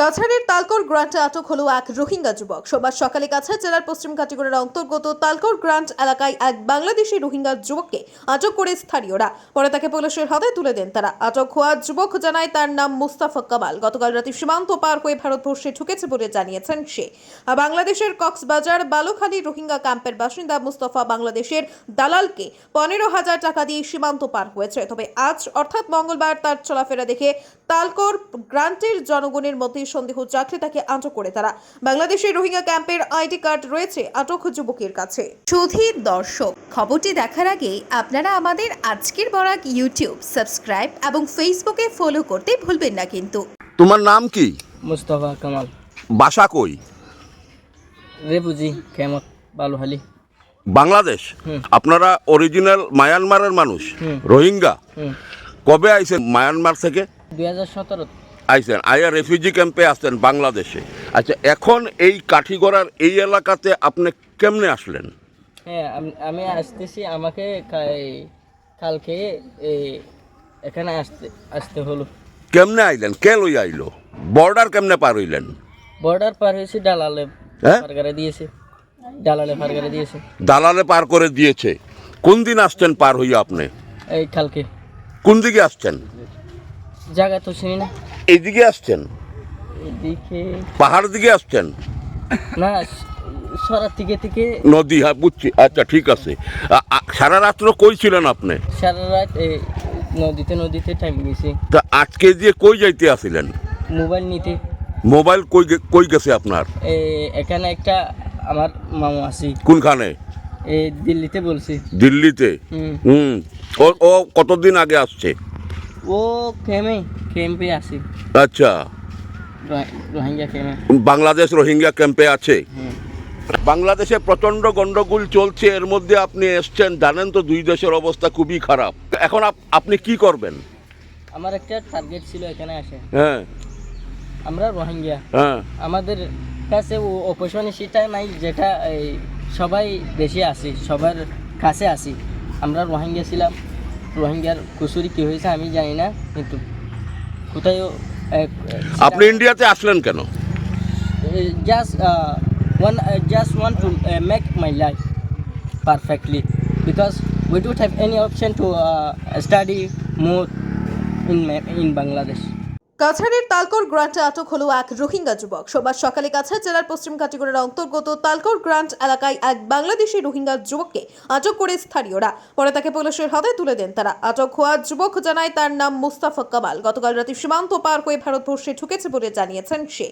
কাছাড়ের তালকর গ্রান্টে আটক হলো এক রোহিঙ্গা যুবক। সোমবার সকালে কাছাড় জেলার পশ্চিম কাটিগড়ের অন্তর্গত তালকর গ্রান্ট এলাকায় এক বাংলাদেশি রোহিঙ্গা যুবককে আটক করে স্থানীয়রা। পরে তাকে পুলিশের হাতে তুলে দেন তারা। আটক হওয়া যুবক জানায় তার নাম মুস্তাফা কামাল। গতকাল রাতে সীমান্ত পার হয়ে ভারতবর্ষে ঢুকেছে বলে জানিয়েছেন সে। বাংলাদেশের কক্সবাজার বালুখালী রোহিঙ্গা ক্যাম্পের বাসিন্দা মুস্তাফা বাংলাদেশের দালালকে পনেরো হাজার টাকা দিয়ে সীমান্ত পার হয়েছে। তবে আজ, অর্থাৎ মঙ্গলবার, তার চলাফেরা দেখে তালকর গ্রান্টের জনগণের মধ্যে সন্দেহ জাগলে তাকে আটক করে তারা। বাংলাদেশের রোহিঙ্গা ক্যাম্পের আইডি কার্ড রয়েছে আটক যুবকের কাছে। সুধীর দর্শক খবরটি দেখার আগে আপনারা আমাদের আজকের বরাক ইউটিউব সাবস্ক্রাইব এবং ফেসবুকে ফলো করতে ভুলবেন না কিন্তু। তোমার নাম কি? মুস্তফা কামাল। বাসা কই? রেপুজি কেমত বালুহালি। বাংলাদেশ? আপনারা অরিজিনাল মায়ানমারের মানুষ রোহিঙ্গা? কবে আইছেন মায়ানমার থেকে? দুই হাজার সতেরো। আইছেন আইয়া রেফিউজি ক্যাম্পে আসতেন বাংলাদেশে। আচ্ছা এখন এই কাঠিগড়ার এই এলাকাতে আপনি কেমনে আসলেন? হ্যাঁ আম- আসতেছি আমাকে কালকে এই এখানে আসতে আসতে হলো। কেমনে আইলেন? কে লই আইলো? বর্ডার কেমনে পার হইলেন? বর্ডার পার হয়েছে ডালালে হ্যাঁ? ফারগারে দিয়েছে। ডালালে ফারগারে দিয়েছে। দালালে পার করে দিয়েছে। কোন দিন আসছেন পার হইয়া আপনি? এই কালকে কোন দিকে আসছেন? জায়গা তো চিনি না। এইদিকে আসছেন? এদিকে পাহাড় দিকে আসছেন? না সরার থেকে থেকে নদী হ্যাঁ বুঝছি। আচ্ছা ঠিক আছে। আ- আ- সারা রাত্র কই ছিলেন আপনি? সারা রাত এই নদীতে নদীতে টাইম গেছি। তা আজকে দিয়ে কই যাইতে আসিলেন? মোবাইল নিতে। মোবাইল কই গে- কই গেছে আপনার? এই এখানে একটা আমার মামু আছি। কোনখানে? এই দিল্লিতে বলছি। দিল্লিতে? হুম। হুম। ও ও কতদিন আগে আসছে? ও খেমে ক্যাম্পে আসি আচ্ছা। রোহিঙ্গা ক্যাম্পে বাংলাদেশ রোহিঙ্গা ক্যাম্পে আছে। বাংলাদেশে প্রচণ্ড গন্ডগোল চলছে এর মধ্যে আপনি এসছেন জানেন তো দুই দেশের অবস্থা খুবই খারাপ। এখন আপ- আপনি কি করবেন? আমার একটা টার্গেট ছিল এখানে আসে। হ্যাঁ। আমরা রোহিঙ্গা। হ্যাঁ। আমাদের কাছে ও অপশন সেটা নাই যেটা এই সবাই দেশে আসি সবার কাছে আসি আমরা রোহিঙ্গা ছিলাম। রোহিঙ্গার কুসুরি কী হয়েছে আমি জানি না কিন্তু কোথায় আপনি ইন্ডিয়াতে আসলেন কেন just one just one to make my life perfectly because we don't have any option to uh, study more in Ma- in Bangladesh. কাছাড়ের তালকর গ্রান্টে আটক হলো এক রোহিঙ্গা যুবক। সোমবার সকালে কাছাড় জেলার পশ্চিম কাটিগড়ের অন্তর্গত তালকর গ্রান্ট এলাকায় এক বাংলাদেশি রোহিঙ্গা যুবককে আটক করে স্থানীয়রা। পরে তাকে পুলিশের হাতে তুলে দেন তারা। আটক হওয়া যুবক জানায় তার নাম মুস্তাফা কামাল। গতকাল রাতে সীমান্ত পার হয়ে ভারতবর্ষে ঢুকেছে বলে জানিয়েছেন সে।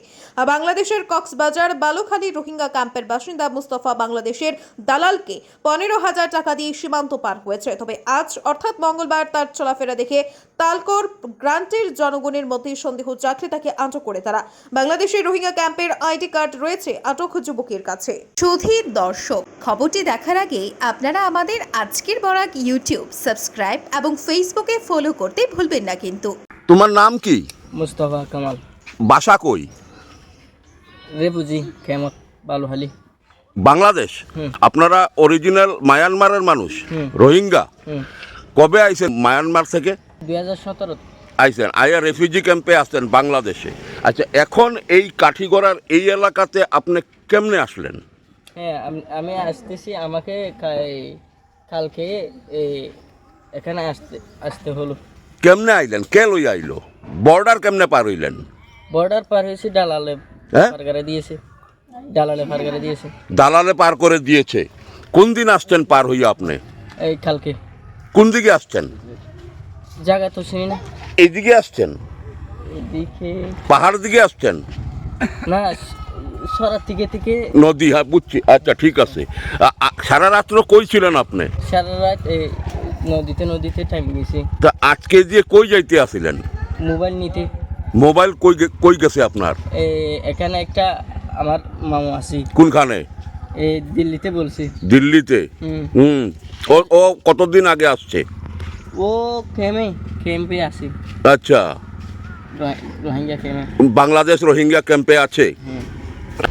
বাংলাদেশের কক্সবাজার বালুখালী রোহিঙ্গা ক্যাম্পের বাসিন্দা মুস্তাফা বাংলাদেশের দালালকে পনেরো হাজার টাকা দিয়ে সীমান্ত পার হয়েছে। তবে আজ অর্থাৎ মঙ্গলবার তার চলাফেরা দেখে তালকর গ্রান্টের জনগণের মধ্যে সন্দেহ জাগলে তাকে আটক করে তারা। বাংলাদেশের রোহিঙ্গা ক্যাম্পের আইডি কার্ড রয়েছে আটক যুবকের কাছে। সুধীর দর্শক খবরটি দেখার আগে আপনারা আমাদের আজকের বরাক ইউটিউব সাবস্ক্রাইব এবং ফেসবুকে ফলো করতে ভুলবেন না কিন্তু। তোমার নাম কি? Mustafa Kamal, বাসা কই? refugee, Kemot, Baluhali. বাংলাদেশ? আপনারা অরিজিনাল মায়ানমারের মানুষ রোহিঙ্গা? কবে আইছেন মায়ানমার থেকে? দুই হাজার সতেরো আইছেন আইয়া রেফিউজি ক্যাম্পে আসতেন বাংলাদেশে। আচ্ছা এখন এই কাঠিগড়ার এই এলাকাতে আপনি কেমনে আসলেন? হ্যাঁ আম- আসতেছি আমাকে কালকে এখানে আসতে আসতে হলো। কেমনে আইলেন? কে লই আইলো? বর্ডার কেমনে পার হইলেন? বর্ডার পার হয়েছে ডালালে হ্যাঁ? ফারগারে দিয়েছে। ডালালে করে দিয়েছে। দালালে পার করে দিয়েছে। কোন দিন আসছেন পার হইয়া আপনি? এই কালকে। কোন দিকে আসছেন জায়গা তো চিনি না। এইদিকে আসছেন? এদিকে পাহাড় দিকে আসছেন? না সরার থেকে থেকে নদী হ্যাঁ বুঝছি। আচ্ছা ঠিক আছে। সারা রাত্র কই ছিলেন আপনি? সারা রাত এই নদীতে নদীতে টাইম গেছি। তা আজকে দিয়ে কই যাইতে আসিলেন? মোবাইল নিতে। মোবাইল কই কই গেছে আপনার? এখানে একটা আমার মামু আছি। কোনখানে? এই দিল্লিতে বলছি। দিল্লিতে? হুম। ও কতদিন আগে আসছে? ও খেমে ক্যাম্পে আসি আচ্ছা। রোহিঙ্গা ক্যাম্পে বাংলাদেশ রোহিঙ্গা ক্যাম্পে আছে?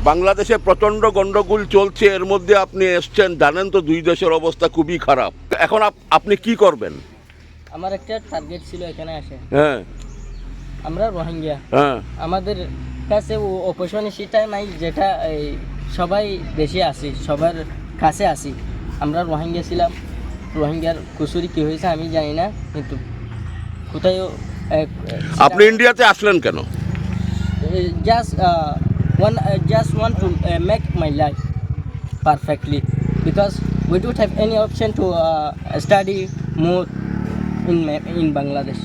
বাংলাদেশে প্রচণ্ড গন্ডগোল চলছে এর মধ্যে আপনি এসছেন জানেন তো দুই দেশের অবস্থা খুবই খারাপ। এখন আপ- আপনি কি করবেন? আমার একটা টার্গেট ছিল এখানে আসে। হ্যাঁ। আমরা রোহিঙ্গা। হ্যাঁ। আমাদের কাছে অপরচুনিটি টাইম আই যেটা এই সবাই দেশে আসি সবার কাছে আসি আমরা রোহিঙ্গা ছিলাম। রোহিঙ্গার কুসুরি কী হয়েছে আমি জানি না কিন্তু কোথায়ও আপনি ইন্ডিয়াতে আসলেন কেন just one just one to make my life perfectly because we don't have any option to study more in in Bangladesh